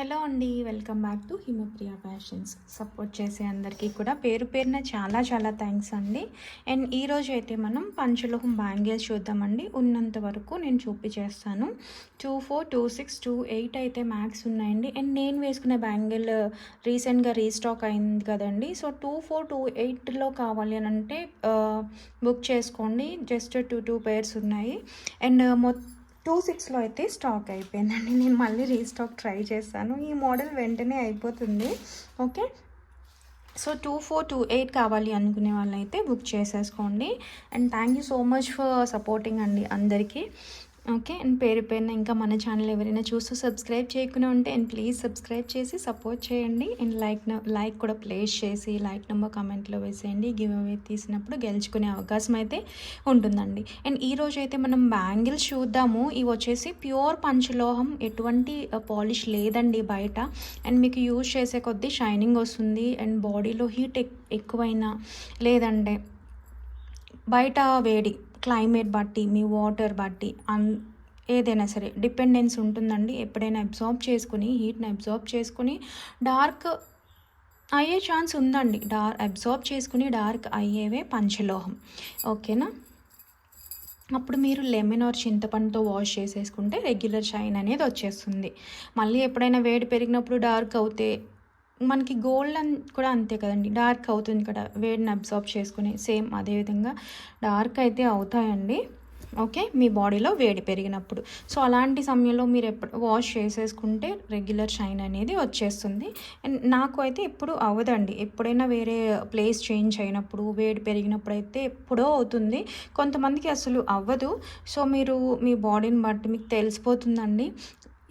Hello అండి welcome back to Himapriya fashions. Support చేసే అందరికీ కూడా పేరు పేరున చాలా చాలా థ్యాంక్స్ అండి. అండ్ ఈరోజు అయితే మనం పంచలోహం బ్యాంగిల్స్ చూద్దామండి. ఉన్నంత వరకు నేను చూపించేస్తాను. Two four two six two eight అయితే మ్యాక్స్ ఉన్నాయండి. అండ్ నేను వేసుకునే బ్యాంగిల్ రీసెంట్గా రీస్టాక్ అయింది కదండి. సో టూ ఫోర్ టూ ఎయిట్లో కావాలి అని అంటే బుక్ చేసుకోండి. జస్ట్ టూ టూ పేర్స్ ఉన్నాయి. అండ్ మొత్తం టూ సిక్స్లో అయితే స్టాక్ అయిపోయిందండి. నేను మళ్ళీ రీస్టాక్ ట్రై చేస్తాను ఈ మోడల్ వెంటనే అయిపోతుంది. Okay? So two four two eight కావాలి అనుకునే వాళ్ళైతే బుక్ చేసేసుకోండి. And thank you so much for supporting అండి అందరికీ. ఓకే అండ్ పేరు పేరున ఇంకా మన ఛానల్ ఎవరైనా చూస్తూ సబ్స్క్రైబ్ చేయకుండా ఉంటే అండ్ ప్లీజ్ సబ్స్క్రైబ్ చేసి సపోర్ట్ చేయండి. అండ్ లైక్ లైక్ కూడా ప్లేస్ చేసి లైక్ నెంబర్ కమెంట్లో వేసేయండి. గివ్ అవే తీసినప్పుడు గెలుచుకునే అవకాశం అయితే ఉంటుందండి. అండ్ ఈ రోజు అయితే మనం బ్యాంగిల్స్ చూద్దాము. ఇవి వచ్చేసి ప్యూర్ పంచలోహం. ఎటువంటి పాలిష్ లేదండి బయట. అండ్ మీకు యూజ్ చేసే కొద్దీ షైనింగ్ వస్తుంది. అండ్ బాడీలో హీట్ ఎక్కువైనా లేదంటే బయట వేడి క్లైమేట్ బట్టి మీ వాటర్ బట్టి అన్ ఏదైనా సరే డిపెండెన్స్ ఉంటుందండి. ఎప్పుడైనా అబ్జార్బ్ చేసుకుని హీట్ని అబ్జార్బ్ చేసుకుని డార్క్ అయ్యే ఛాన్స్ ఉందండి. డార్క్ అబ్జార్బ్ చేసుకుని డార్క్ అయ్యేవే పంచలోహం. ఓకేనా? అప్పుడు మీరు లెమన్ ఆర్ చింతపండుతో వాష్ చేసేసుకుంటే రెగ్యులర్ షైన్ అనేది వచ్చేస్తుంది. మళ్ళీ ఎప్పుడైనా వేడి పెరిగినప్పుడు డార్క్ అవుతే మనకి గోల్డ్ అన్ కూడా అంతే కదండి. డార్క్ అవుతుంది కదా వేడిని అబ్జార్బ్ చేసుకుని సేమ్ అదేవిధంగా డార్క్ అయితే అవుతాయండి. ఓకే? మీ బాడీలో వేడి పెరిగినప్పుడు. సో అలాంటి సమయంలో మీరు ఎప్పుడు వాష్ చేసేసుకుంటే రెగ్యులర్ షైన్ అనేది వచ్చేస్తుంది. అండ్ నాకు అయితే ఎప్పుడు అవ్వదండి. ఎప్పుడైనా వేరే ప్లేస్ చేంజ్ అయినప్పుడు వేడి పెరిగినప్పుడు అయితే ఎప్పుడో అవుతుంది. కొంతమందికి అసలు అవ్వదు. సో మీరు మీ బాడీని బట్టి మీకు తెలిసిపోతుందండి.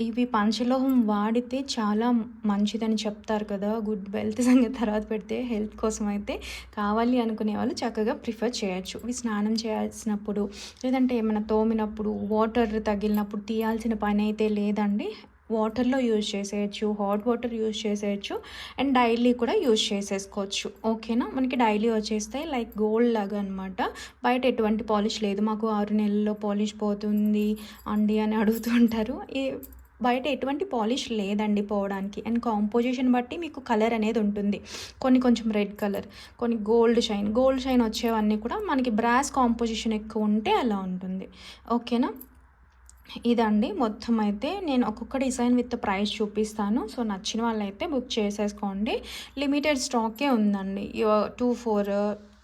ఇవి పంచలోహం వాడితే చాలా మంచిదని చెప్తారు కదా. గుడ్ హెల్త్ సంగతి తర్వాత పెడితే హెల్త్ కోసం అయితే కావాలి అనుకునే వాళ్ళు చక్కగా ప్రిఫర్ చేయొచ్చు. ఇవి స్నానం చేయాల్సినప్పుడు లేదంటే ఏమైనా తోమినప్పుడు వాటర్ తగిలినప్పుడు తీయాల్సిన పని అయితే లేదండి. వాటర్లో యూజ్ చేసేయచ్చు హాట్ వాటర్ యూజ్ చేసేయచ్చు అండ్ డైలీ కూడా యూజ్ చేసేసుకోవచ్చు. ఓకేనా? మనకి డైలీ వచ్చేస్తాయి లైక్ గోల్డ్ లాగా అనమాట బయట ఎటువంటి పాలిష్ లేదు. మాకు ఆరు నెలల్లో పాలిష్ పోతుంది అండి అని అడుగుతుంటారు ఈ బయట ఎటువంటి పాలిష్ లేదండి పోవడానికి. అండ్ కాంపోజిషన్ బట్టి మీకు కలర్ అనేది ఉంటుంది. కొన్ని కొంచెం రెడ్ కలర్ కొన్ని గోల్డ్ షైన్. గోల్డ్ షైన్ వచ్చేవన్నీ కూడా మనకి బ్రాస్ కాంపోజిషన్ ఎక్కువ ఉంటే అలా ఉంటుంది. ఓకేనా? ఇదండి. మొత్తం అయితే నేను ఒక్కొక్క డిజైన్ విత్ ప్రైస్ చూపిస్తాను. సో నచ్చిన వాళ్ళైతే బుక్ చేసేసుకోండి. లిమిటెడ్ స్టాకే ఉందండి. Two four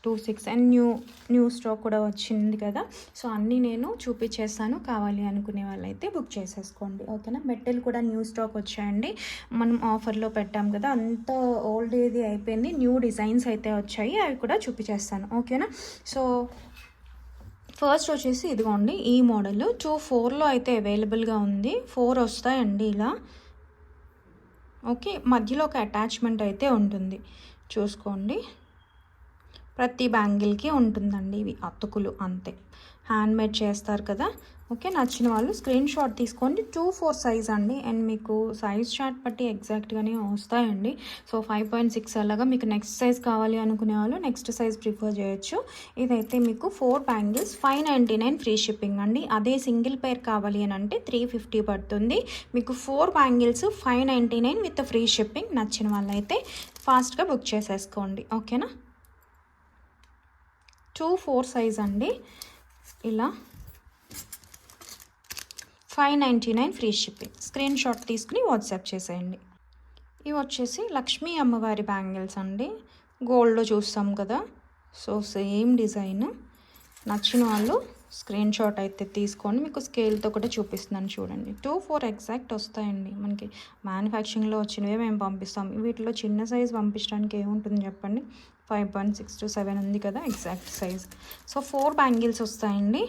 two six and new new stock కూడా వచ్చింది కదా. సో అన్నీ నేను చూపించేస్తాను కావాలి అనుకునే వాళ్ళైతే బుక్ చేసేసుకోండి. ఓకేనా? మెట్టెలు కూడా న్యూ స్టాక్ వచ్చాయండి. మనం ఆఫర్లో పెట్టాం కదా. అంత ఓల్డ్ ఏది అయిపోయింది. న్యూ డిజైన్స్ అయితే వచ్చాయి. అవి కూడా చూపించేస్తాను ఓకేనా? సో ఫస్ట్ వచ్చేసి ఇదిగోండి. ఈ మోడల్ టూ ఫోర్లో అయితే అవైలబుల్గా ఉంది. ఫోర్ వస్తాయండి ఇలా. ఓకే? మధ్యలో ఒక అటాచ్మెంట్ అయితే ఉంటుంది. చూసుకోండి. ప్రతి బ్యాంగిల్కి ఉంటుందండి ఇవి అతుకులు అంతే. హ్యాండ్మేడ్ చేస్తారు కదా. ఓకే నచ్చిన వాళ్ళు స్క్రీన్ షాట్ తీసుకోండి. టూ ఫోర్ సైజ్ అండి. అండ్ మీకు సైజ్ షాట్ బట్టి ఎగ్జాక్ట్గానే వస్తాయండి. సో ఫైవ్ పాయింట్ సిక్స్ అలాగా మీకు నెక్స్ట్ సైజ్ కావాలి అనుకునే వాళ్ళు నెక్స్ట్ సైజ్ ప్రిఫర్ చేయొచ్చు. ఇదైతే మీకు four bangles five ninety nine free shipping అండి. అదే సింగిల్ పేర్ కావాలి అని అంటే త్రీ ఫిఫ్టీ పడుతుంది. మీకు four bangles five ninety nine with free shipping నచ్చిన వాళ్ళైతే ఫాస్ట్గా బుక్ చేసేసుకోండి. ఓకేనా? టూ ఫోర్ సైజ్ అండి. ఇలా five ninety nine free shipping. Screenshot తీసుకుని వాట్సాప్ చేసేయండి. ఇవి వచ్చేసి లక్ష్మీ అమ్మవారి బ్యాంగిల్స్ అండి. గోల్డ్లో చూస్తాం కదా. So same design. నచ్చిన వాళ్ళు స్క్రీన్ షాట్ అయితే తీసుకొని మీకు స్కేల్తో కూడా చూపిస్తున్నాను చూడండి. టూ ఫోర్ ఎగ్జాక్ట్ వస్తాయండి మనకి. మ్యానుఫ్యాక్చరింగ్లో వచ్చినవే మేము పంపిస్తాం. వీటిలో చిన్న సైజ్ పంపించడానికి ఏముంటుంది చెప్పండి? Five point six to seven ఉంది కదా exact size. So four bangles వస్తాయండి.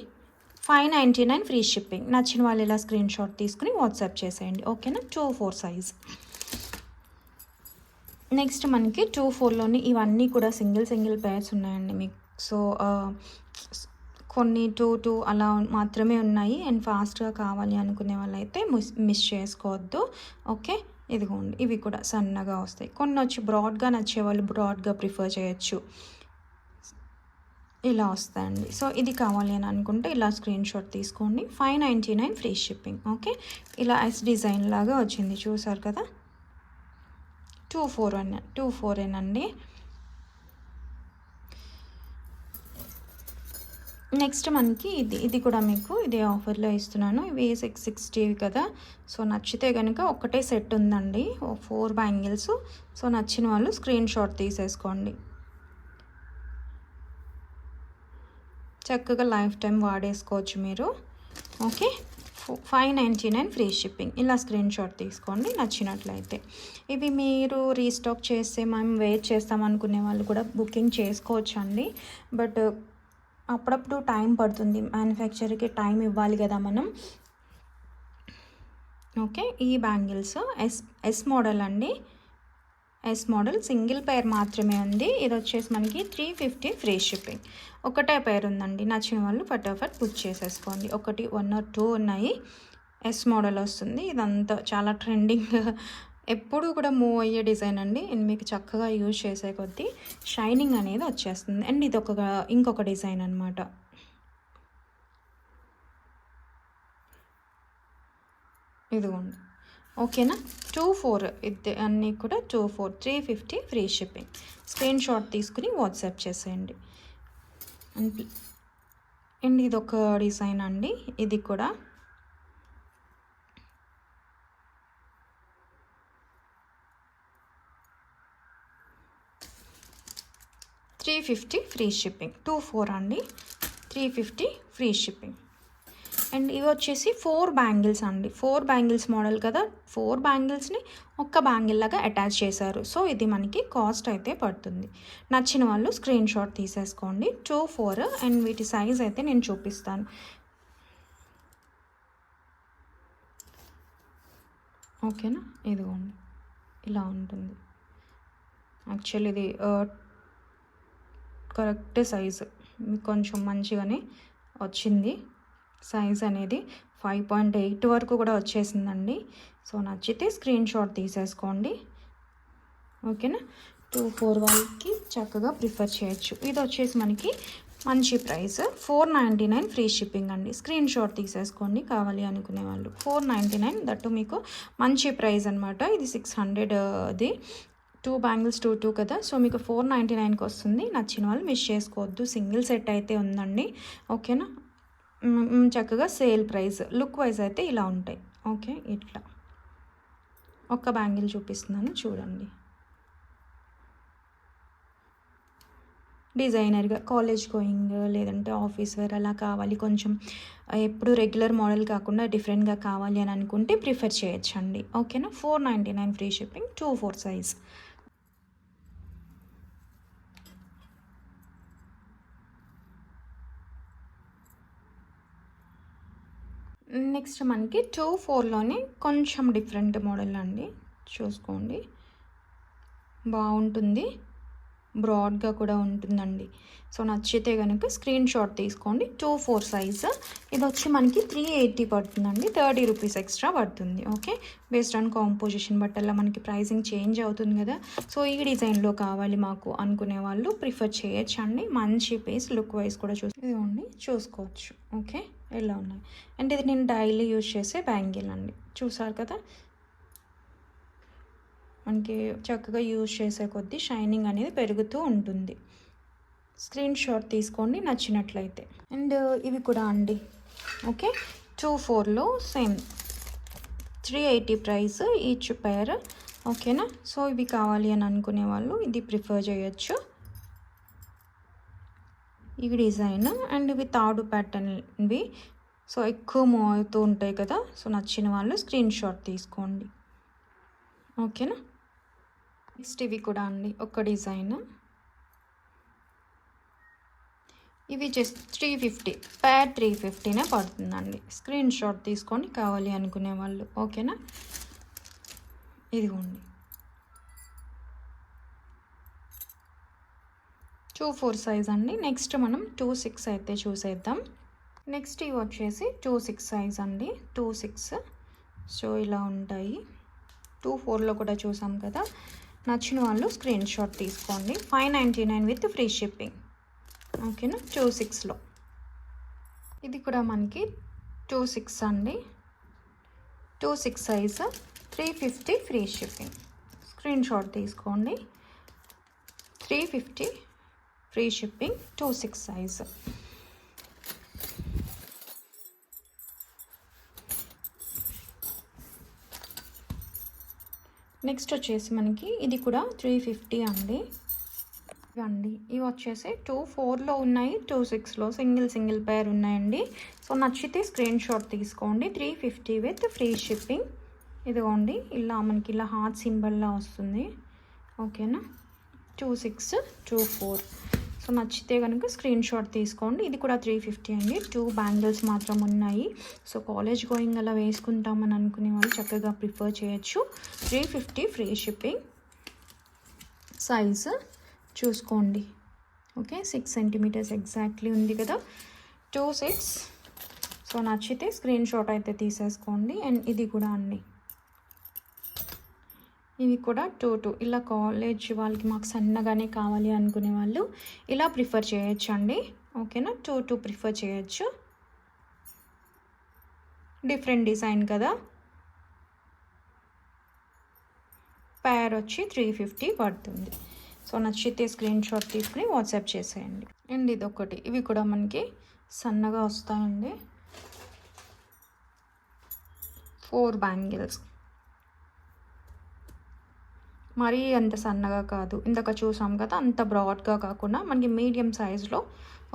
Five ninety nine free shipping. నచ్చిన వాళ్ళు ఇలా స్క్రీన్ షాట్ తీసుకుని వాట్సాప్ చేసేయండి. ఓకేనా? Two four size. నెక్స్ట్ మనకి టూ ఫోర్లోని ఇవన్నీ కూడా సింగిల్ సింగిల్ పేర్స్ ఉన్నాయండి మీకు. సో కొన్ని టూ టూ అలా మాత్రమే ఉన్నాయి. అండ్ ఫాస్ట్గా కావాలి అనుకునే వాళ్ళైతే మిస్ మిస్ చేసుకోవద్దు. ఓకే? ఇదిగోండి ఇవి కూడా సన్నగా వస్తాయి. కొన్ని వచ్చి బ్రాడ్గా నచ్చే వాళ్ళు బ్రాడ్గా ప్రిఫర్ చేయొచ్చు. ఇలా వస్తాయండి. సో ఇది కావాలి అని అనుకుంటే ఇలా స్క్రీన్ షాట్ తీసుకోండి. Five ninety nine free shipping okay? ఇలా ఎస్ డిజైన్ లాగా వచ్చింది చూసారు కదా? Two four one two four అండి. నెక్స్ట్ మనకి ఇది ఇది కూడా మీకు ఇది ఆఫర్లో ఇస్తున్నాను. ఇవి సిక్స్ సిక్స్టీవి కదా. సో నచ్చితే కనుక ఒకటే సెట్ ఉందండి. Four bangles. సో నచ్చిన వాళ్ళు స్క్రీన్ షాట్ తీసేసుకోండి. చక్కగా లైఫ్ టైం వాడేసుకోవచ్చు మీరు. Okay? Five ninety nine free shipping. ఇలా స్క్రీన్ షాట్ తీసుకోండి నచ్చినట్లయితే. ఇవి మీరు రీస్టాక్ చేస్తే మేము వెయిట్ చేస్తామనుకునే వాళ్ళు కూడా బుకింగ్ చేసుకోవచ్చు అండి బట్ అప్పుడప్పుడు టైం పడుతుంది. మ్యానుఫ్యాక్చర్కి టైం ఇవ్వాలి కదా మనం. ఓకే ఈ బ్యాంగిల్స్. ఎస్ ఎస్ మోడల్ అండి. ఎస్ మోడల్ సింగిల్ పేర్ మాత్రమే ఉంది. ఇది వచ్చేసి మనకి త్రీ ఫిఫ్టీ ఫ్రీ షిప్పింగ్. ఒకటే పేర్ ఉందండి. నచ్చిన వాళ్ళు ఫటాఫట్ బుక్ చేసేసుకోండి. ఒకటి వన్ ఆర్ టూ ఉన్నాయి. ఎస్ మోడల్ వస్తుంది. ఇదంతా చాలా ట్రెండింగ్ ఎప్పుడు కూడా మూవ్ అయ్యే డిజైన్ అండి. మీకు చక్కగా యూజ్ చేసే కొద్దీ షైనింగ్ అనేది వచ్చేస్తుంది. అండ్ ఇది ఒక ఇంకొక డిజైన్ అనమాట ఇదిగోండి. ఓకేనా? టూ ఫోర్ ఇది అన్నీ కూడా two four three fifty free shipping. Screenshot తీసుకుని వాట్సాప్ చేసేయండి. అండ్ అండ్ ఇది ఒక డిజైన్ అండి. ఇది కూడా fifty free shipping two four అండి. Three fifty free shipping and ఇవి వచ్చేసి ఫోర్ బ్యాంగిల్స్ అండి. ఫోర్ బ్యాంగిల్స్ మోడల్ కదా. ఫోర్ బ్యాంగిల్స్ని ఒక్క బ్యాంగిల్ లాగా అటాచ్ చేశారు. సో ఇది మనకి కాస్ట్ అయితే పడుతుంది. నచ్చిన వాళ్ళు స్క్రీన్ షాట్ తీసేసుకోండి. టూ ఫోర్ అండ్ వీటి సైజ్ అయితే నేను చూపిస్తాను. ఓకేనా ఇదిగోండి. ఇలా ఉంటుంది. యాక్చువల్లీ ఇది uh, కరెక్ట్ సైజు. మీకు కొంచెం మంచిగానే వచ్చింది. సైజ్ అనేది ఫైవ్ పాయింట్ ఎయిట్ వరకు కూడా వచ్చేసిందండి. సో నచ్చితే స్క్రీన్ షాట్ తీసేసుకోండి. ఓకేనా? టూ ఫోర్ వాళ్ళకి చక్కగా ప్రిఫర్ చేయొచ్చు. ఇది వచ్చేసి మనకి మంచి price. Four ninety nine free shipping అండి. స్క్రీన్ షాట్ తీసేసుకోండి కావాలి అనుకునే వాళ్ళు. ఫోర్ నైంటీ నైన్ దట్టు మీకు మంచి ప్రైస్ అనమాట ఇది సిక్స్ హండ్రెడ్ అది టూ బ్యాంగిల్స్ టూ టూ కదా. సో మీకు ఫోర్ నైంటీ నైన్కి వస్తుంది. నచ్చిన వాళ్ళు మిస్ చేసుకోవద్దు. సింగిల్ సెట్ అయితే ఉందండి. ఓకేనా? చక్కగా సేల్ ప్రైస్. లుక్ వైజ్ అయితే ఇలా ఉంటాయి. ఓకే ఇట్లా. ఒక్క బ్యాంగిల్ చూపిస్తున్నాను. చూడండి. డిజైనర్గా కాలేజ్ గోయింగ్ లేదంటే ఆఫీస్ వేర్ అలా కావాలి. కొంచెం ఎప్పుడు రెగ్యులర్ మోడల్ కాకుండా డిఫరెంట్గా కావాలి అని అనుకుంటే ప్రిఫర్ చేయొచ్చండి. ఓకేనా? Four ninety nine free shipping two four size. Next మనకి టూ ఫోర్లోనే కొంచెం డిఫరెంట్ మోడల్ అండి. చూసుకోండి. బాగుంటుంది. బ్రాడ్గా కూడా ఉంటుందండి. సో నచ్చితే కనుక స్క్రీన్ షాట్ తీసుకోండి. Two four size. ఇది వచ్చి మనకి త్రీ ఎయిటీ పడుతుందండి. థర్టీ రూపీస్ ఎక్స్ట్రా పడుతుంది. ఓకే? బేస్డ్ ఆన్ కాంపోజిషన్ బట్టల్లా మనకి ప్రైసింగ్ చేంజ్ అవుతుంది కదా. సో ఈ డిజైన్లో కావాలి మాకు అనుకునే వాళ్ళు ప్రిఫర్ చేయొచ్చు అండి మంచి పేస్ లుక్ వైజ్ కూడా చూసి చూసుకోవచ్చు. ఓకే? ఎలా ఉన్నాయి? అంటే ఇది నేను డైలీ యూజ్ చేసే బ్యాంగిల్ అండి. చూసారు కదా? మనకి చక్కగా యూజ్ చేసే కొద్దీ షైనింగ్ అనేది పెరుగుతూ ఉంటుంది. స్క్రీన్ షాట్ తీసుకోండి నచ్చినట్లయితే. అండ్ ఇవి కూడా అండి. ఓకే? టూ ఫోర్లో same. Three eighty price each pair. ఓకేనా? సో ఇవి కావాలి అని అనుకునే వాళ్ళు ఇది ప్రిఫర్ చేయొచ్చు. ఈ డిజైన్ అండ్ ఇవి తాడు ప్యాటర్న్వి సో ఎక్కువ మూవ్ అవుతూ ఉంటాయి కదా. సో నచ్చిన వాళ్ళు స్క్రీన్ షాట్ తీసుకోండి. ఓకేనా నెక్స్ట్ ఇవి కూడా అండి. ఒక డిజైన్. ఇవి just three fifty pad three ఫిఫ్టీనే పడుతుందండి. స్క్రీన్ షాట్ తీసుకొని కావాలి అనుకునే వాళ్ళు. ఓకేనా ఇదిగోండి. టూ ఫోర్ సైజ్ అండి. నెక్స్ట్ మనం టూ సిక్స్ అయితే చూసేద్దాం. నెక్స్ట్ ఇవి వచ్చేసి టూ సిక్స్ సైజ్ అండి. Two six. సో ఇలా ఉంటాయి. టూ ఫోర్లో కూడా చూసాం కదా. నచ్చిన వాళ్ళు స్క్రీన్ షాట్ తీసుకోండి. Five ninety nine with free shipping. ఓకేనా? టూ సిక్స్లో. ఇది కూడా మనకి టూ సిక్స్ అండి. Two six size three fifty free shipping. Screenshot తీసుకోండి. Three fifty free shipping two six size. Next వచ్చేసి మనకి ఇది కూడా త్రీ ఫిఫ్టీ అండి. అండి ఇవి వచ్చేసి టూ ఫోర్లో ఉన్నాయి టూ సిక్స్లో సింగిల్ సింగిల్ పేర్ ఉన్నాయండి. సో నచ్చితే స్క్రీన్ షాట్ తీసుకోండి. Three fifty with free shipping. ఇదిగోండి ఇలా మనకి ఇలా హార్ట్ సింబల్లా వస్తుంది. ఓకేనా? Two six two four. So నచ్చితే కనుక స్క్రీన్ షాట్ తీసుకోండి. ఇది కూడా త్రీ ఫిఫ్టీ అండి. టూ బ్యాంగిల్స్ మాత్రం ఉన్నాయి. సో కాలేజ్ గోయింగ్ అలా వేసుకుంటామని అనుకునే వాళ్ళు చక్కగా ప్రిఫర్ చేయొచ్చు. Three fifty free shipping size చూసుకోండి. ఓకే సిక్స్ సెంటీమీటర్స్ ఎగ్జాక్ట్లీ ఉంది కదా. టూ సిక్స్ సో నచ్చితే స్క్రీన్ షాట్ అయితే తీసేసుకోండి. అండ్ ఇది కూడా అండి. ఇవి కూడా టూ టూ ఇలా కాలేజ్ వాళ్ళకి మాకు సన్నగానే కావాలి అనుకునే వాళ్ళు ఇలా ప్రిఫర్ చేయొచ్చు అండి ఓకేనా? టూ టూ ప్రిఫర్ చేయొచ్చు. డిఫరెంట్ డిజైన్ కదా? పేర్ వచ్చి త్రీ ఫిఫ్టీ పడుతుంది. సో నచ్చితే స్క్రీన్ షాట్ తీసుకుని వాట్సాప్ చేసేయండి. అండ్ ఇది ఒకటి ఇవి కూడా మనకి సన్నగా వస్తాయండి. Four bangles. మరీ అంత సన్నగా కాదు. ఇందాక చూసాం కదా అంత బ్రాడ్గా కాకుండా మనకి మీడియం సైజులో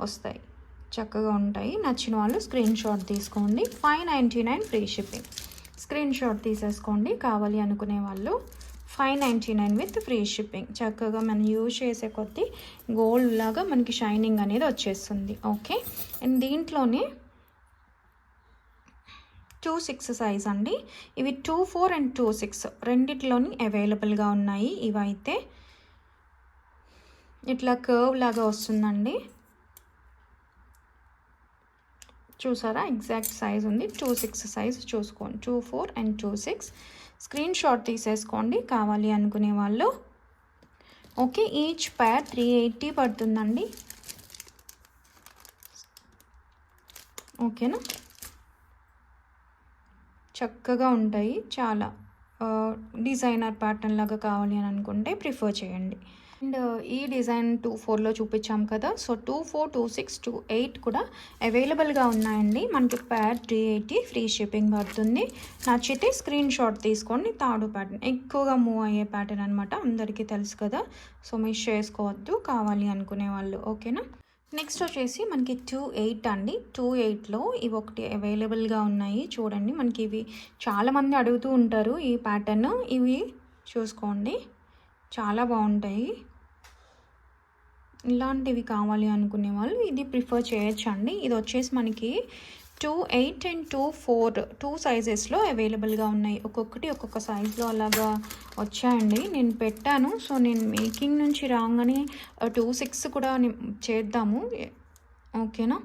వస్తాయి. చక్కగా ఉంటాయి. నచ్చిన వాళ్ళు స్క్రీన్ షాట్ తీసుకోండి. Five ninety nine free shipping. Screen shot తీసేసుకోండి. కావాలి అనుకునే వాళ్ళు five ninety nine with free shipping. చక్కగా మనం యూజ్ చేసే కొద్దీ గోల్డ్ లాగా మనకి షైనింగ్ అనేది వచ్చేస్తుంది. ఓకే? అండ్ దీంట్లోనే టూ సిక్స్ సైజ్ అండి. ఇవి two four and two six రెండిట్లోని అవైలబుల్గా ఉన్నాయి. ఇవైతే ఇట్లా కర్వ్ లాగా వస్తుందండి. చూసారా? ఎగ్జాక్ట్ సైజ్ ఉంది. టూ సిక్స్ సైజ్ చూసుకోండి. Two four and two six. Screen shot తీసేసుకోండి కావాలి అనుకునే వాళ్ళు. Okay each pair three eighty పడుతుందండి. ఓకేనా? చక్కగా ఉంటాయి. చాలా డిజైనర్ ప్యాటర్న్ లాగా కావాలి అని అనుకుంటే ప్రిఫర్ చేయండి. అండ్ ఈ డిజైన్ టూ ఫోర్లో చూపించాం కదా. So two four two six two eight కూడా అవైలబుల్గా ఉన్నాయండి. మనకి pad three eighty free shipping పడుతుంది. నచ్చితే స్క్రీన్ షాట్ తీసుకోండి తాడు ప్యాటర్న్ ఎక్కువగా మూవ్ అయ్యే ప్యాటర్న్ అనమాట అందరికీ తెలుసు కదా. సో మిస్ చేసుకోవద్దు. కావాలి అనుకునే వాళ్ళు ఓకేనా? నెక్స్ట్ వచ్చేసి మనకి టూ ఎయిట్ అండి. టూ ఎయిట్లో ఇవి ఒకటి అవైలబుల్గా ఉన్నాయి. చూడండి మనకి ఇవి చాలామంది అడుగుతూ ఉంటారు ఈ ప్యాటర్న్ ఇవి చూసుకోండి. చాలా బాగుంటాయి. ఇలాంటివి కావాలి అనుకునే వాళ్ళు ఇది ప్రిఫర్ చేయొచ్చు అండి ఇది వచ్చేసి మనకి two eight and two four two సైజెస్లో అవైలబుల్గా ఉన్నాయి. ఒక్కొక్కటి ఒక్కొక్క సైజులో అలాగా వచ్చాయండి. నేను పెట్టాను. సో నేను మేకింగ్ నుంచి రాగానే టూ సిక్స్ కూడా చేద్దాము. ఓకేనా?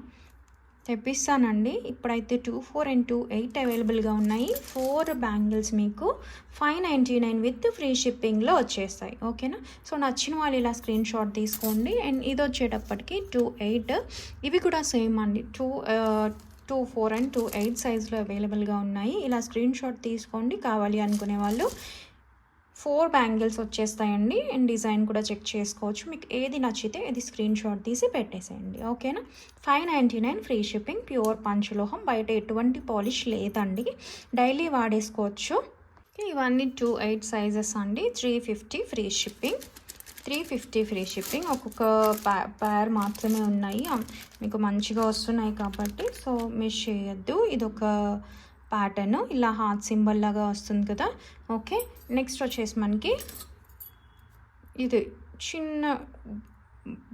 తెప్పిస్తానండి. ఇప్పుడైతే two four and two eight అవైలబుల్గా ఉన్నాయి. ఫోర్ బ్యాంగిల్స్ మీకు five ninety nine with free షిప్పింగ్లో వచ్చేస్తాయి. ఓకేనా? సో నచ్చిన వాళ్ళు ఇలా స్క్రీన్ షాట్ తీసుకోండి. అండ్ ఇది వచ్చేటప్పటికి టూ ఎయిట్. ఇవి కూడా సేమ్ అండి. Two two four and two eight సైజ్లో అవైలబుల్గా ఉన్నాయి. ఇలా స్క్రీన్ షాట్ తీసుకోండి కావాలి అనుకునే వాళ్ళు. ఫోర్ బ్యాంగిల్స్ వచ్చేస్తాయండి. అండ్ డిజైన్ కూడా చెక్ చేసుకోవచ్చు. మీకు ఏది నచ్చితే ఇది స్క్రీన్ షాట్ తీసి పెట్టేసేయండి. ఓకేనా? Five ninety nine free shipping pure పంచలోహం బయట ఎటువంటి పాలిష్ లేదండి. డైలీ వాడేసుకోవచ్చు. ఇవన్నీ టూ ఎయిట్ సైజెస్ అండి. Three fifty free shipping. Three fifty free shipping. ఒక్కొక్క పేర్ మాత్రమే ఉన్నాయి. మీకు మంచిగా వస్తున్నాయి కాబట్టి సో మిస్ చేయొద్దు. ఇది ఒక ప్యాటర్న్ ఇలా హార్ట్ సింబల్ లాగా వస్తుంది కదా. ఓకే నెక్స్ట్ వచ్చేసి మనకి ఇది చిన్న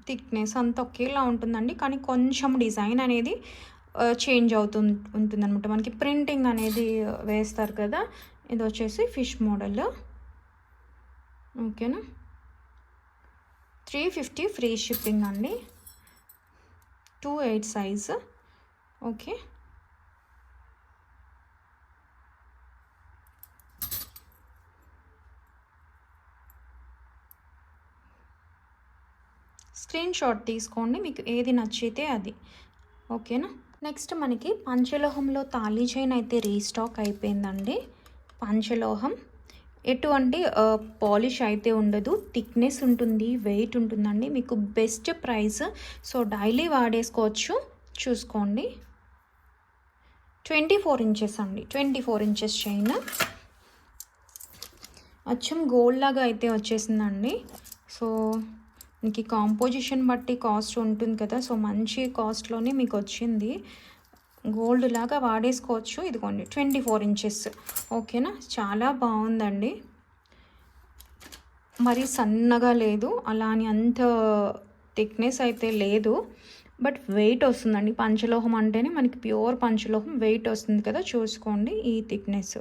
థిక్నెస్ అంత ఒకేలా ఉంటుందండి. కానీ కొంచెం డిజైన్ అనేది చేంజ్ అవుతుంది ఉంటుందన్నమాట. మనకి ప్రింటింగ్ అనేది వేస్తారు కదా. ఇది వచ్చేసి ఫిష్ మోడల్ ఓకేనా? త్రీ ఫిఫ్టీ ఫ్రీ షిప్పింగ్ అండి. Two eight size. Okay. Screenshot తీసుకోండి మీకు ఏది నచ్చితే అది. ఓకేనా? నెక్స్ట్ మనకి పంచలోహంలో తాళీ చైన్ అయితే రీస్టాక్ అయిపోయిందండి. పంచలోహం. ఎటువంటి పాలిష్ అయితే ఉండదు. థిక్నెస్ ఉంటుంది వెయిట్ ఉంటుందండి. మీకు బెస్ట్ ప్రైస్ సో డైలీ వాడేసుకోవచ్చు. చూసుకోండి. ట్వంటీ ఫోర్ ఇంచెస్ అండి. Twenty four inches chain. అచ్చం గోల్డ్ లాగా అయితే వచ్చేసిందండి. సో మీకు కాంపోజిషన్ బట్టి కాస్ట్ ఉంటుంది కదా సో మంచి కాస్ట్లోనే మీకు వచ్చింది. గోల్డ్ లాగా వాడేసుకోవచ్చు. ఇదిగోండి ట్వంటీ ఫోర్ ఇంచెస్. ఓకేనా? చాలా బాగుందండి. మరి సన్నగా లేదు. అలా అని అంత థిక్నెస్ అయితే లేదు. బట్ వెయిట్ వస్తుందండి. పంచలోహం అంటేనే మనకి ప్యూర్ పంచలోహం వెయిట్ వస్తుంది కదా. చూసుకోండి ఈ థిక్నెస్.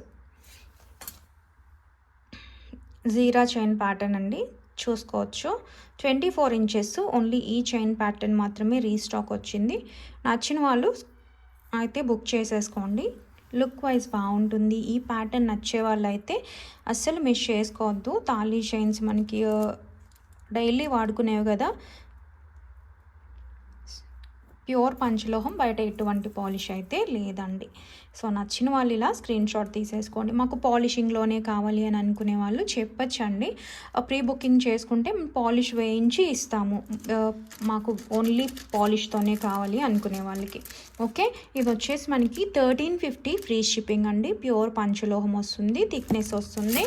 జీరా చైన్ ప్యాటర్న్ అండి. చూసుకోవచ్చు. ట్వంటీ ఫోర్ ఇంచెస్ ఓన్లీ ఈ చైన్ ప్యాటర్న్ మాత్రమే రీస్టాక్ వచ్చింది. నచ్చిన వాళ్ళు అయితే బుక్ చేసేసుకోండి. లుక్ వైజ్ బాగుంటుంది. ఈ ప్యాటర్న్ నచ్చే వాళ్ళు అయితే అస్సలు మిస్ చేసుకోవద్దు. తాళీ చైన్స్ మనకి డైలీ వాడుకునేవి కదా ప్యూర్ పంచలోహం బయట ఎటువంటి పాలిష్ అయితే లేదండి. సో నచ్చిన వాళ్ళు ఇలా స్క్రీన్ షాట్ తీసేసుకోండి. మాకు పాలిషింగ్లోనే కావాలి అని అనుకునే వాళ్ళు చెప్పచ్చండి. ప్రీ బుకింగ్ చేసుకుంటే పాలిష్ వేయించి ఇస్తాము. మాకు ఓన్లీ పాలిష్తోనే కావాలి అనుకునే వాళ్ళకి. ఓకే? ఇది వచ్చేసి మనకి థర్టీన్ ఫిఫ్టీ ఫ్రీ షిప్పింగ్ అండి. ప్యూర్ పంచలోహం వస్తుంది థిక్నెస్ వస్తుంది.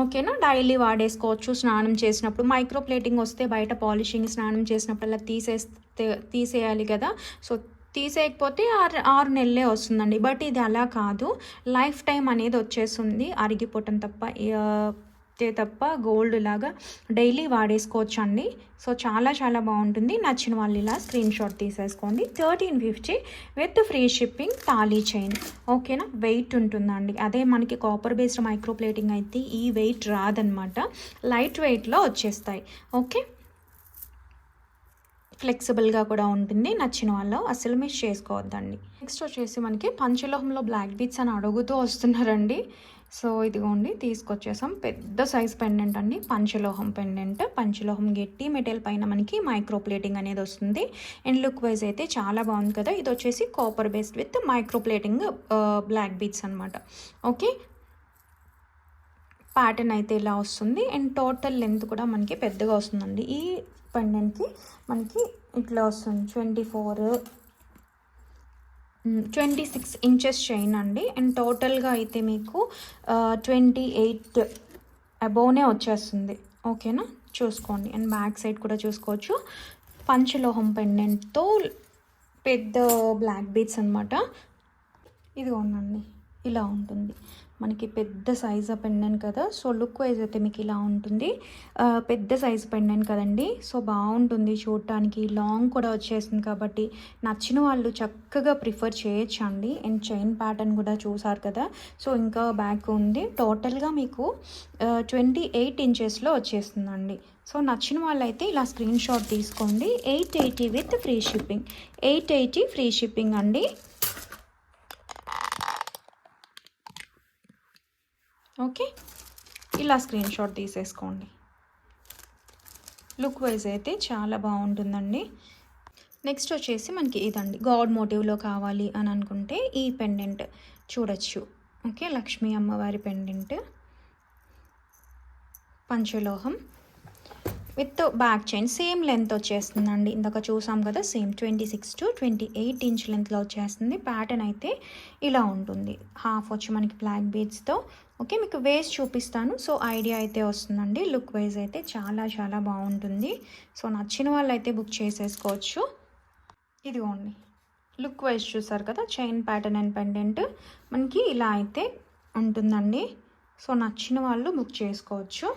ఓకేనా? డైలీ వాడేసుకోవచ్చు. స్నానం చేసినప్పుడు మైక్రో ప్లేటింగ్ వస్తే బయట పాలిషింగ్ స్నానం చేసినప్పుడు అలా తీసేస్తే తీసేయాలి కదా. సో తీసేయకపోతే ఆరు ఆరు నెలలే వస్తుందండి. బట్ ఇది అలా కాదు. లైఫ్ టైం అనేది వచ్చేస్తుంది అరిగిపోవటం తప్ప. అంతే తప్ప గోల్డ్ లాగా డైలీ వాడేసుకోవచ్చు అండి సో చాలా చాలా బాగుంటుంది. నచ్చిన వాళ్ళు ఇలా స్క్రీన్ షాట్ తీసేసుకోండి. Thirteen fifty with free shipping thali chain ఓకేనా వెయిట్ ఉంటుందండి. అదే మనకి కాపర్ బేస్డ్ మైక్రో ప్లేటింగ్ అయితే ఈ వెయిట్ రాదనమాట లైట్ వెయిట్లో వచ్చేస్తాయి. ఓకే ఫ్లెక్సిబుల్గా కూడా ఉంటుంది. నచ్చిన వాళ్ళు అసలు మిస్ చేసుకోవద్దండి. నెక్స్ట్ వచ్చేసి మనకి పంచలోహంలో బ్లాక్ బీట్స్ అని అడుగుతూ వస్తున్నారండి. సో ఇదిగోండి తీసుకొచ్చేసాం. పెద్ద సైజ్ పెండెంట్ అండి. పంచలోహం పెండెంట్. పంచలోహం గట్టి మెటల్ పైన మనకి మైక్రో ప్లేటింగ్ అనేది వస్తుంది. అండ్ లుక్ వైజ్ అయితే చాలా బాగుంది కదా. ఇది వచ్చేసి copper based with micro plating black beads అనమాట ఓకే? ప్యాటర్న్ అయితే ఇలా వస్తుంది. అండ్ టోటల్ లెంత్ కూడా మనకి పెద్దగా వస్తుందండి. ఈ పెండెంట్కి మనకి ఇట్లా వస్తుంది. Twenty four twenty six inches chain అండి. అండ్ టోటల్గా అయితే మీకు ట్వంటీ ఎయిట్ అబోవ్నే వచ్చేస్తుంది. ఓకేనా చూసుకోండి. అండ్ బ్యాక్ సైడ్ కూడా చూసుకోవచ్చు. పంచలోహం పెండెంట్తో పెద్ద బ్లాక్ బీట్స్ అనమాట ఇది ఉండండి ఇలా ఉంటుంది. మనకి పెద్ద సైజు పెండెంట్ కదా? సో లుక్ వైజ్ అయితే మీకు ఇలా ఉంటుంది. పెద్ద సైజు పెండెంట్ కదండి? సో బాగుంటుంది చూడటానికి. లాంగ్ కూడా వచ్చేసింది కాబట్టి నచ్చిన వాళ్ళు చక్కగా ప్రిఫర్ చేయొచ్చు అండి అండ్ చైన్ ప్యాటర్న్ కూడా చూసారు కదా? సో ఇంకా బ్యాక్ ఉంది. టోటల్గా మీకు ట్వంటీ ఎయిట్ ఇంచెస్లో వచ్చేస్తుందండి. సో నచ్చిన వాళ్ళైతే ఇలా స్క్రీన్ షాట్ తీసుకోండి. Eight eighty with free shipping eight eighty free shipping అండి. ఓకే? ఇలా స్క్రీన్ షాట్ తీసేసుకోండి. లుక్ వైజ్ అయితే చాలా బాగుంటుందండి. నెక్స్ట్ వచ్చేసి మనకి ఇదండి. గాడ్ మోటివ్లో కావాలి అని అనుకుంటే ఈ పెండెంట్ చూడొచ్చు. ఓకే? లక్ష్మీ అమ్మవారి pendant పంచలోహం. With back chain same length వచ్చేస్తుందండి. ఇందాక చూసాం కదా same twenty six to twenty eight inch లెంత్లో వచ్చేస్తుంది. ప్యాటర్న్ అయితే ఇలా ఉంటుంది. హాఫ్ వచ్చి మనకి బ్లాక్ బీడ్స్తో ఓకే మీకు వేస్ చూపిస్తాను. సో ఐడియా అయితే వస్తుందండి. లుక్ వైజ్ అయితే చాలా చాలా బాగుంటుంది. సో నచ్చిన వాళ్ళు అయితే బుక్ చేసేసుకోవచ్చు. ఇదిగోండి. లుక్ వైజ్ చూసారు కదా చైన్ ప్యాటర్న్ అండ్ పెండెంట్. మనకి ఇలా అయితే ఉంటుందండి. సో నచ్చిన వాళ్ళు బుక్ చేసుకోవచ్చు.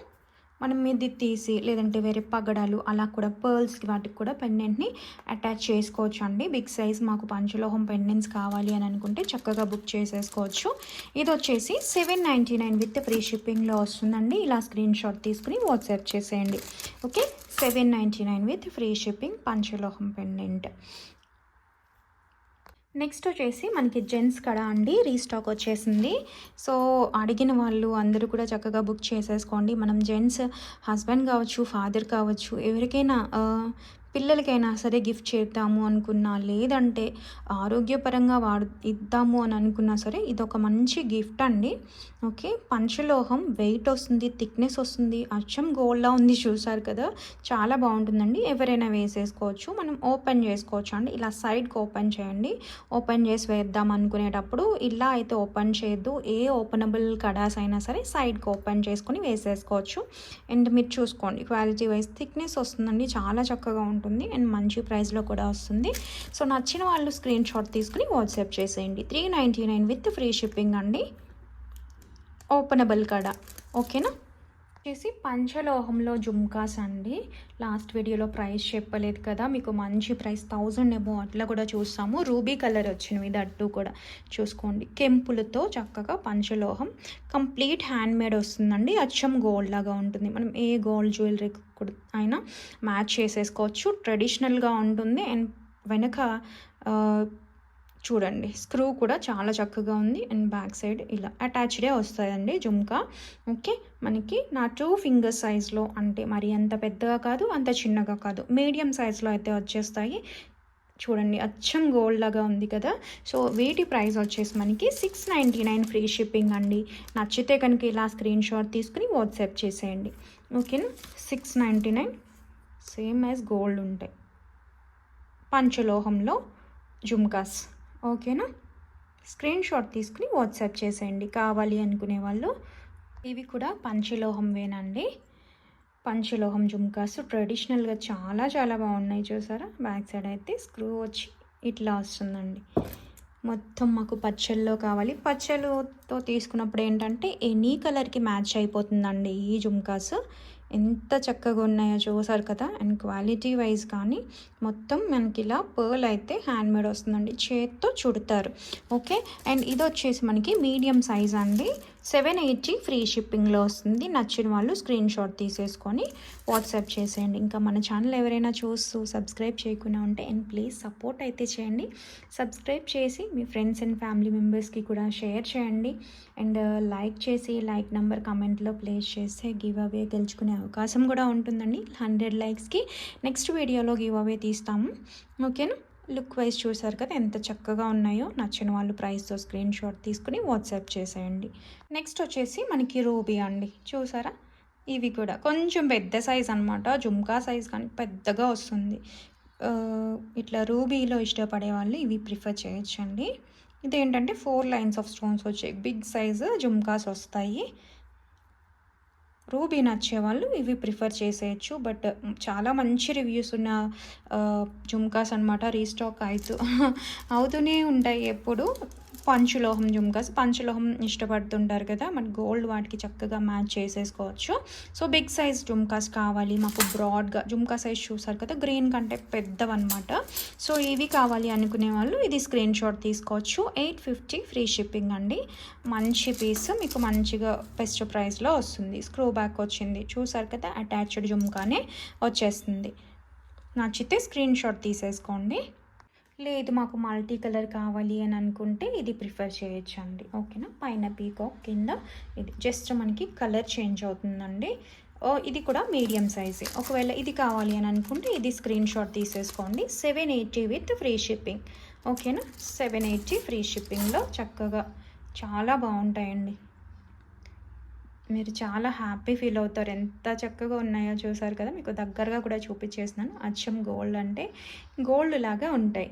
మనం ఇది తీసి లేదంటే వేరే పగడాలు అలా కూడా పర్ల్స్కి వాటికి కూడా పెండెంట్ని అటాచ్ చేసుకోవచ్చు అండి బిగ్ సైజ్ మాకు పంచలోహం పెండెంట్స్ కావాలి అని అనుకుంటే చక్కగా బుక్ చేసేసుకోవచ్చు. ఇది వచ్చేసి seven ninety nine with free షిప్పింగ్లో వస్తుందండి. ఇలా స్క్రీన్ షాట్ తీసుకుని వాట్సాప్ చేసేయండి. Okay seven ninety nine with free shipping పంచలోహం pendant next వచ్చేసి మనకి జెంట్స్ కడ అండి రీస్టాక్ వచ్చేసింది. సో అడిగిన వాళ్ళు అందరూ కూడా చక్కగా బుక్ చేసేసుకోండి. మనం జెంట్స్ హస్బెండ్ కావచ్చు ఫాదర్ కావచ్చు ఎవరికైనా పిల్లలకైనా సరే గిఫ్ట్ చేద్దాము అనుకున్నా లేదంటే ఆరోగ్యపరంగా వాడు ఇద్దాము అని అనుకున్నా సరే ఇది ఒక మంచి గిఫ్ట్ అండి. ఓకే పంచలోహం వెయిట్ వస్తుంది థిక్నెస్ వస్తుంది అచ్చం గోల్డ్లా ఉంది చూసారు కదా. చాలా బాగుంటుందండి. ఎవరైనా వేసేసుకోవచ్చు మనం ఓపెన్ చేసుకోవచ్చు అండి. ఇలా సైడ్కి ఓపెన్ చేయండి. ఓపెన్ చేసి వేద్దాం అనుకునేటప్పుడు ఇలా అయితే ఓపెన్ చేయొద్దు. ఏ ఓపెనబుల్ కడాస్ అయినా సరే సైడ్కి ఓపెన్ చేసుకొని వేసేసుకోవచ్చు. అండ్ మీరు చూసుకోండి క్వాలిటీ వైజ్ థిక్నెస్ వస్తుందండి. చాలా చక్కగా ఉంటుంది. అండ్ మంచి ప్రైస్లో కూడా వస్తుంది. సో నచ్చిన వాళ్ళు స్క్రీన్ షాట్ తీసుకుని వాట్సాప్ చేసేయండి. Three ninety nine with free shipping అండి. ఓపెనబుల్ కడ. ఓకేనా? వచ్చేసి పంచలోహంలో జుమ్కాస్ అండి. లాస్ట్ వీడియోలో ప్రైస్ చెప్పలేదు కదా మీకు మంచి ప్రైస్ థౌజండ్ ఏమో అట్లా కూడా చూస్తాము. రూబీ కలర్ వచ్చినవి దట్టు కూడా చూసుకోండి. కెంపులతో చక్కగా పంచలోహం కంప్లీట్ హ్యాండ్ మేడ్ వస్తుందండి. అచ్చం గోల్డ్ లాగా ఉంటుంది. మనం ఏ గోల్డ్ జ్యువెలరీ అయినా మ్యాచ్ చేసేసుకోవచ్చు. ట్రెడిషనల్గా ఉంటుంది. అండ్ వెనక చూడండి స్క్రూ కూడా చాలా చక్కగా ఉంది. అండ్ బ్యాక్ సైడ్ ఇలా అటాచ్డే వస్తాయండి జుమ్కా. ఓకే మనకి నా టూ ఫింగర్ సైజ్లో అంటే మరి అంత పెద్దగా కాదు అంత చిన్నగా కాదు. మీడియం సైజ్లో అయితే వచ్చేస్తాయి. చూడండి అచ్చం గోల్డ్ లాగా ఉంది కదా. సో వీటి ప్రైస్ వచ్చేసి మనకి six ninety nine free shipping అండి. నచ్చితే కనుక ఇలా స్క్రీన్ షాట్ తీసుకుని వాట్సాప్ చేసేయండి. ఓకేనా six ninety nine same as gold ఉంటాయి. పంచలోహంలో జుమ్కాస్. ఓకేనా? స్క్రీన్ షాట్ తీసుకుని వాట్సాప్ చేసేయండి. కావాలి అనుకునే వాళ్ళు. ఇవి కూడా పంచలోహంవేనండి పంచలోహం జుమ్కాస్ ట్రెడిషనల్గా చాలా చాలా బాగున్నాయి చూసారా? బ్యాక్ సైడ్ అయితే స్క్రూ వచ్చి ఇట్లా వస్తుందండి. మొత్తం మాకు పచ్చల్లో కావాలి. పచ్చళ్ళతో తీసుకున్నప్పుడు ఏంటంటే ఎనీ కలర్కి మ్యాచ్ అయిపోతుందండి ఈ జుమ్కాస్. ఎంత చక్కగా ఉన్నాయో చూసారు కదా? అండ్ క్వాలిటీ వైజ్ కానీ మొత్తం మనకి ఇలా పర్ల్ అయితే హ్యాండ్ మేడ్ వస్తుందండి. చేత్తో చుడతారు. ఓకే అండ్ ఇది వచ్చేసి మనకి మీడియం సైజ్ అండి. సెవెన్ ఎయిటీ ఫ్రీ షిప్పింగ్లో వస్తుంది. నచ్చిన వాళ్ళు స్క్రీన్ షాట్ తీసేసుకొని వాట్సాప్ చేసేయండి. ఇంకా మన ఛానల్ ఎవరైనా చూస్తూ సబ్స్క్రైబ్ చేయకుండా ఉంటే అండ్ ప్లీజ్ సపోర్ట్ అయితే చేయండి. సబ్స్క్రైబ్ చేసి మీ ఫ్రెండ్స్ అండ్ ఫ్యామిలీ మెంబర్స్కి కూడా షేర్ చేయండి. అండ్ లైక్ చేసి లైక్ నెంబర్ కమెంట్లో ప్లేస్ చేస్తే గివ్ అవే గెలుచుకునే అవకాశం కూడా ఉంటుందండి. హండ్రెడ్ లైక్స్కి నెక్స్ట్ వీడియోలో గివ్ అవే తీస్తాము. ఓకేనా? లుక్ వైజ్ చూసారు కదా ఎంత చక్కగా ఉన్నాయో. నచ్చిన వాళ్ళు ప్రైస్తో స్క్రీన్ షాట్ తీసుకుని వాట్సాప్ చేసేయండి. నెక్స్ట్ వచ్చేసి మనకి రూబీ అండి. చూసారా? ఇవి కూడా కొంచెం పెద్ద సైజ్ అనమాట జుమ్కా సైజ్ కానీ పెద్దగా వస్తుంది. ఇట్లా రూబీలో ఇష్టపడే వాళ్ళు ఇవి ప్రిఫర్ చేయొచ్చండి. ఇదేంటంటే ఫోర్ లైన్స్ ఆఫ్ స్టోన్స్ వచ్చాయి బిగ్ సైజు జుమ్కాస్ వస్తాయి. రూబీ నచ్చే వాళ్ళు ఇవి ప్రిఫర్ చేసేయచ్చు. బట్ చాలా మంచి రివ్యూస్ ఉన్న జుమ్కాస్ అనమాట రీస్టాక్ అవుతూ అవుతూనే ఉంటాయి ఎప్పుడు. పంచులోహం జుమ్కాస్. పంచులోహం ఇష్టపడుతుంటారు కదా మన గోల్డ్ వాటికి చక్కగా మ్యాచ్ చేసేసుకోవచ్చు. సో బిగ్ సైజ్ జుమ్కాస్ కావాలి మాకు బ్రాడ్గా జుమ్కా సైజ్ చూసారు కదా గ్రీన్ కంటే పెద్దవన్నమాట. సో ఇవి కావాలి అనుకునే వాళ్ళు ఇది స్క్రీన్ షాట్ తీసుకోవచ్చు. ఎయిట్ ఫిఫ్టీ ఫ్రీ షిప్పింగ్ అండి. మంచి పీస్ మీకు మంచిగా బెస్ట్ ప్రైస్లో వస్తుంది. స్క్రూ బ్యాక్ వచ్చింది. చూసారు కదా అటాచ్డ్ జుమ్కానే వచ్చేస్తుంది. నచ్చితే స్క్రీన్ షాట్ తీసేసుకోండి. లేదు మాకు మల్టీ కలర్ కావాలి అని అనుకుంటే ఇది ప్రిఫర్ చేయొచ్చు అండి ఓకేనా? పైన పీకాక్ కింద ఇది. జస్ట్ మనకి కలర్ చేంజ్ అవుతుందండి. ఇది కూడా మీడియం సైజే. ఒకవేళ ఇది కావాలి అని అనుకుంటే ఇది స్క్రీన్ షాట్ తీసేసుకోండి. Seven eighty with free shipping. ఓకేనా? సెవెన్ ఎయిటీ ఫ్రీ షిప్పింగ్లో చక్కగా చాలా బాగుంటాయండి. మీరు చాలా హ్యాపీ ఫీల్ అవుతారు. ఎంత చక్కగా ఉన్నాయో చూసారు కదా? మీకు దగ్గరగా కూడా చూపించేస్తున్నాను. అచ్చం గోల్డ్ అంటే గోల్డ్ లాగా ఉంటాయి.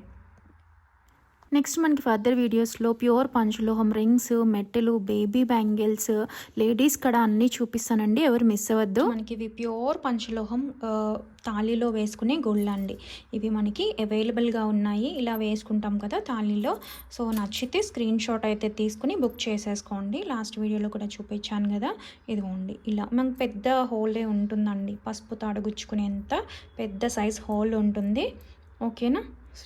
నెక్స్ట్ మనకి ఫర్దర్ వీడియోస్లో ప్యూర్ పంచులోహం రింగ్స్ మెట్టెలు బేబీ బ్యాంగిల్స్ లేడీస్ కడ అన్నీ చూపిస్తానండి. ఎవరు మిస్ అవ్వద్దు. మనకి ఇవి ప్యూర్ పంచలోహం తాళిలో వేసుకునే గుళ్ళు అండి. ఇవి మనకి అవైలబుల్గా ఉన్నాయి. ఇలా వేసుకుంటాం కదా తాళిలో. సో నచ్చితే స్క్రీన్ షాట్ అయితే తీసుకుని బుక్ చేసేసుకోండి. లాస్ట్ వీడియోలో కూడా చూపించాను కదా. ఇదిగోండి. ఇలా మనకు పెద్ద హోలే ఉంటుందండి. పసుపు తాడుగుచ్చుకునేంత పెద్ద సైజ్ హోల్ ఉంటుంది. ఓకేనా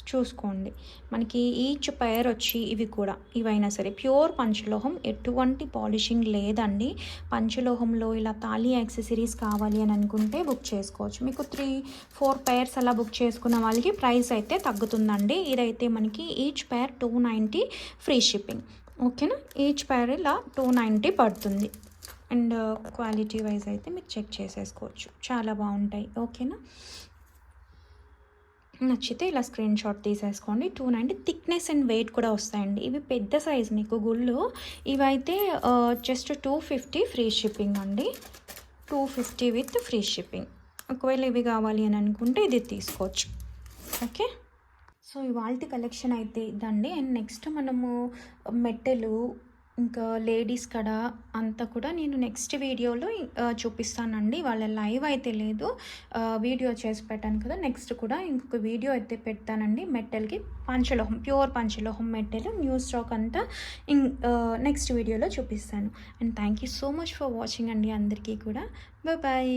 చూసుకోండి. మనకి ఈచ్ పైర్ వచ్చి ఇవి కూడా ఇవైనా సరే. ప్యూర్ పంచలోహం ఎటువంటి పాలిషింగ్ లేదండి. పంచలోహంలో ఇలా తాళీ యాక్సెసరీస్ కావాలి అని అనుకుంటే బుక్ చేసుకోవచ్చు. మీకు త్రీ ఫోర్ పైర్స్ అలా బుక్ చేసుకున్న వాళ్ళకి ప్రైస్ అయితే తగ్గుతుందండి. ఇదైతే మనకి each pair two ninety free shipping ఓకేనా? ఈచ్ పైర్ ఇలా టూ నైంటీ పడుతుంది. అండ్ క్వాలిటీ వైజ్ అయితే మీరు చెక్ చేసేసుకోవచ్చు. చాలా బాగుంటాయి. ఓకేనా? నచ్చితే ఇలా స్క్రీన్ షాట్ తీసేసుకోండి. Two ninety thickness and weight కూడా వస్తాయండి. ఇవి పెద్ద సైజ్ మీకు గుళ్ళు. ఇవైతే just two fifty free shipping అండి. Two fifty with free shipping ఒకవేళ ఇవి కావాలి అని అనుకుంటే ఇది తీసుకోవచ్చు. ఓకే? సో ఇవాళ కలెక్షన్ అయితే ఇదండి. అండ్ నెక్స్ట్ మనము మెట్టెలు ఇంకా లేడీస్ కడ అంతా కూడా నేను నెక్స్ట్ వీడియోలో చూపిస్తానండి. వాళ్ళ లైవ్ అయితే లేదు. వీడియో చేసి పెట్టాను కదా నెక్స్ట్ కూడా ఇంకొక వీడియో అయితే పెడతానండి. మెట్టెల్కి పంచలోహం ప్యూర్ పంచలోహం మెట్టెలు న్యూ స్టాక్ అంతా ఇం నెక్స్ట్ వీడియోలో చూపిస్తాను. And thank you so much for watching అండి అందరికీ కూడా. బాయ్.